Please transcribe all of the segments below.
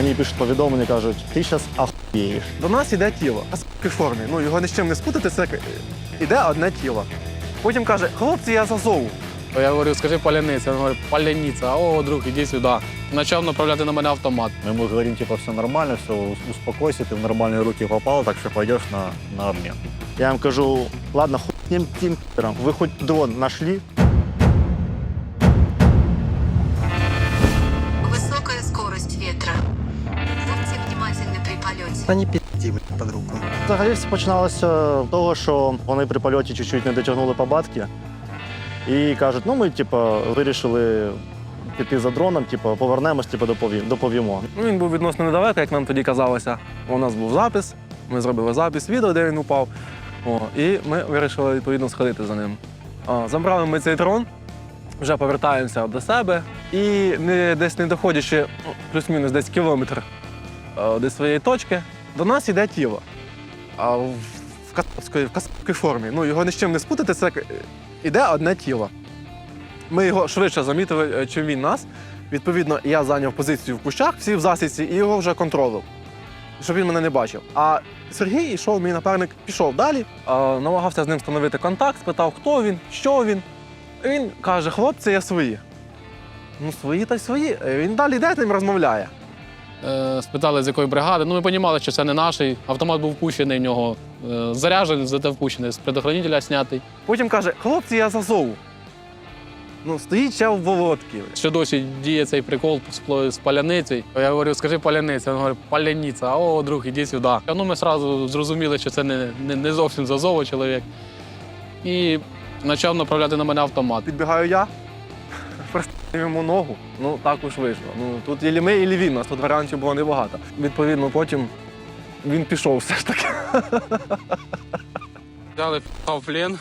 Мені пишуть повідомлення, кажуть, ти зараз ахуєєш. До нас іде тіло, а с**ки в формі. Ну його ні з чим не спутати, це е, іде одне тіло. Потім каже, хлопці, я з Азову. Я говорю, скажи паляниця. Він говорить, паляниця. О, друг, іди сюди. Почав направляти на мене автомат. Мы ему говорим, типа, все нормально, все, успокойся, ты в нормальные руки попал, так что пойдешь на, на обмен. Я им кажу, ладно, хуй с ним тем пи***ром, вы хоть дрон нашли? Та не пізді, под руку. Взагалі все починалося з того, що вони при польоті чуть-чуть не дотягнули по батки. І кажуть, ну ми типу, вирішили піти за дроном, типу, повернемось, типу, доповімо. Ну, він був відносно недалеко, як нам тоді казалося. У нас був запис, ми зробили запис відео, де він упав. О, і ми вирішили відповідно сходити за ним. А, забрали ми цей дрон, вже повертаємося до себе. І не, десь не доходячи, ну, плюс-мінус десь кілометр до своєї точки, до нас йде тіло. А в, касапській, в формі. Ну, його ні з чим не спутати, це е, іде одне тіло. Ми його швидше замітили, е, чим він нас. Відповідно, я зайняв позицію в кущах, всі в засідці, і його вже контролив, щоб він мене не бачив. А Сергій йшов, мій напарник, пішов далі, намагався з ним встановити контакт, спитав, хто він, що він. Він каже, хлопці, я свої. Ну, свої та й свої. Е, Він далі йде з ним розмовляє. Е, Спитали, з якої бригади. Ну, ми розуміли, що це не наш. Автомат був впущений в нього е, заряджений, зате впущений, з предохранителя знятий. Потім каже, хлопці, я з Азову. Ну, стоїть ще в Володки. Ще досі діє цей прикол з паляницею. Я говорю, скажи паляниця. Він говорить, паляниця. О, друг, іди сюди. Ну, ми одразу зрозуміли, що це не, не, не зовсім зазово чоловік. І почав направляти на мене автомат. Підбігаю я, йому ногу. Ну, так уж вийшло. Ну, тут ілі ми, ілі він, у нас тут варіантів було небагато. Відповідно, потім він пішов все ж таки. Взяли в плен.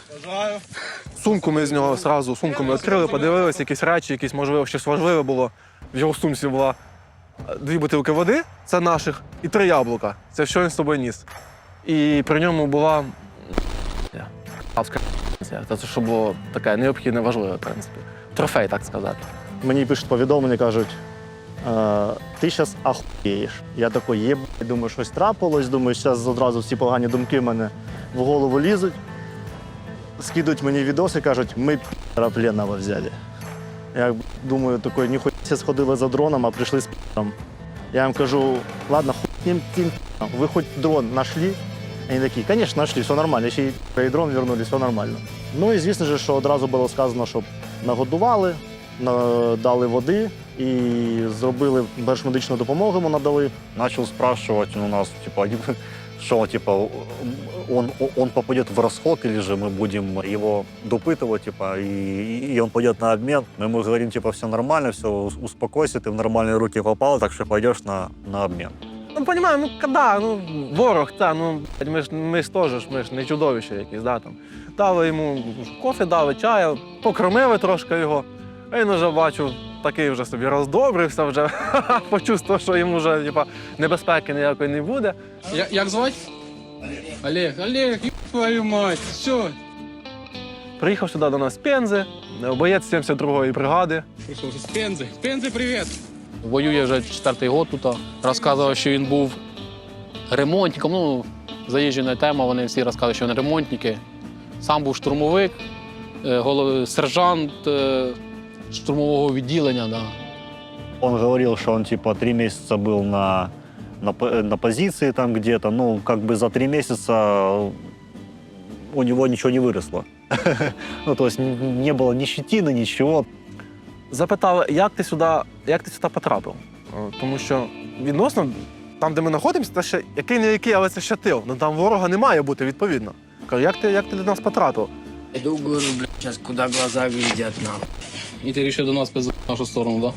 Сумку ми з нього одразу сумку ми відкрили, подивилися, якісь речі, якісь, можливо, щось важливе було. В його сумці була дві бутилки води, це наших, і три яблука. Це що він з собою ніс. І при ньому була. Я, Це що було таке необхідне, важливе, в принципі. Трофей, так сказати. Мені пишуть повідомлення, кажуть, «Е, ти зараз ахуєєш. Я такий, є, думаю, щось трапилось, думаю, зараз одразу всі погані думки в мене в голову лізуть. Скидують мені відоси кажуть, ми пленного взяли. Я думаю, такий, ніхуя сходили за дроном, а прийшли з пі***ром. Я їм кажу, ладно, хуй з ним тим ви хоч дрон нашли? Они такие, конечно, нашли, все нормально. Ще й і дрон вернули, все нормально. Ну і звісно ж, що одразу було сказано, щоб нагодували, на- дали води і зробили першу медичну допомогу йому надали. Начал спрашивать у нас, типа, что, типа, он, он попадет в расход или же мы будем его допытывать, типа, и, и он пойдет на обмен. Мы ему говорим, типа, все нормально, все, успокойся, ты в нормальные руки попал, так что пойдешь на, на обмен. Ну, розумію, ну коли, ну ворог, та, ну ми ж ми ж теж ми ж не чудовище якісь, да, там. Дали йому кофе, дали чаю, покормили трошки його. А він вже бачу, такий вже собі роздобрився, вже почувствував, що йому вже типа, небезпеки ніякої не буде. Я, як звати? Олег, Олег, ю твою мать, що? Приїхав сюди до нас з Пензи, боєць 72-ї бригади. Прийшов з Пензи. Пензи, привіт! Воює вже четвертий год тут. Розказував, що він був ремонтником. Ну, заїжджена тема, вони всі розказують, що вони ремонтники. Сам був штурмовик, е, голов- сержант е, штурмового відділення. Да. Он говорил, что он типа три месяца был на, на, по- на позиции там где-то. Ну, как бы за три месяца у него ничего не выросло. Ну, то есть н- не было ни щетины, ничего. Запитали, як ти сюди, як ти сюди потрапив? Тому що відносно там, де ми знаходимося, це ще який не який, але це ще тил. Ну там ворога не має бути відповідно. Кажу, як ти, як ти до нас потрапив? Иду, говорю, блядь, сейчас куда глаза глядят нам. І ти вирішив до нас пиздати в нашу сторону, так?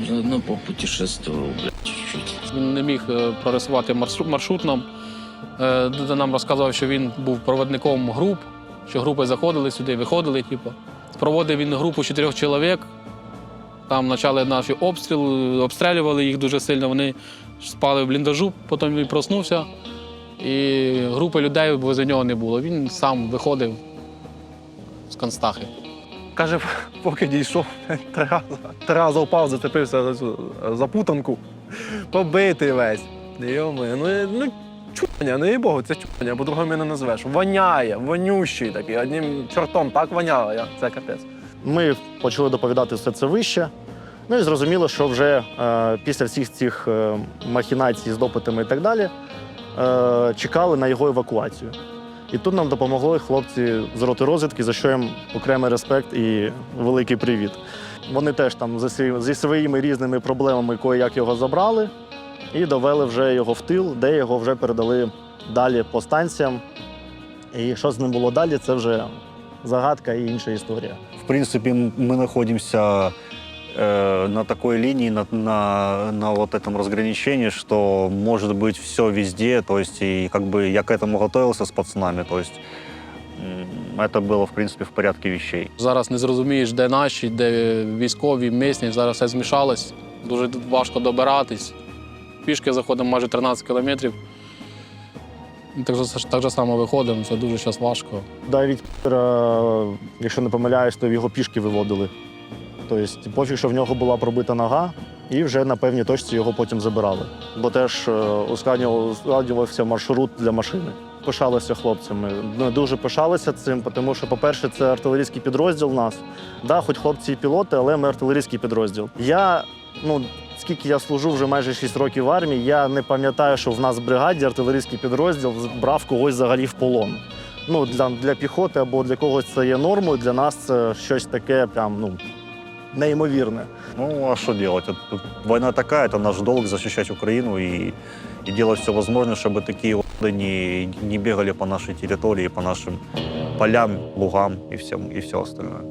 Да? Заодно попутешествовал, блядь, чуть-чуть. Він не міг е, прорисувати маршрут, маршрут нам. Е, нам розказував, що він був проводником груп, що групи заходили сюди, виходили. Типу. Проводив він групу чотирьох чоловік. Там почали наші обстріли, обстрілювали їх дуже сильно. Вони спали в бліндажу, потім він проснувся. І групи людей возле нього не було. Він сам виходив з Констахи. Каже, поки дійшов, три рази, впав, зацепився за цю запутанку. побитий весь. Йоми, ну, ну чуня, ну і Богу, це чуня, по-другому не назвеш. Воняє, вонющий такий, одним чортом так воняло, я- це капець. Ми почали доповідати все це вище. Ну і зрозуміло, що вже е, після всіх цих е, махінацій з допитами і так далі е, чекали на його евакуацію. І тут нам допомогли хлопці з роти розвідки, за що їм окремий респект і великий привіт. Вони теж там зі, своїми різними проблемами кое-як його забрали і довели вже його в тил, де його вже передали далі по станціям. І що з ним було далі, це вже загадка і інша історія. В принципе, м- мы находимся э, на такой линии, на, на, на вот этом разграничении, что может быть все везде, то есть и как бы я к этому готовился с пацанами, то есть м, это было, в принципе, в порядке вещей. Зараз не зрозумієш, де наші, де військові, місні. Зараз все змішалось. Дуже важко добиратись. Пішки заходимо майже 13 кілометрів. Так так же само виходимо, це дуже зараз важко. Навіть якщо не помиляюсь, то його пішки виводили. Тобто, пофіг, що в нього була пробита нога, і вже на певній точці його потім забирали. Бо теж е, ускладнював- ускладнювався маршрут для машини. Пишалися хлопцями. Ну, Дуже пишалися цим, тому що, по-перше, це артилерійський підрозділ у нас. Да, хоч хлопці і пілоти, але ми артилерійський підрозділ. Я, ну, скільки я служу вже майже 6 років в армії, я не пам'ятаю, що в нас в бригаді артилерійський підрозділ брав когось взагалі в полон ну, для, для піхоти або для когось це є нормою, для нас це щось таке прям ну, неймовірне. Ну, а что делать? Это- Война такая, это наш долг защищать Украину и, и делать все возможное, чтобы такие уроды не, не бегали по нашей территории, по нашим полям, лугам и, всем, и все остальное.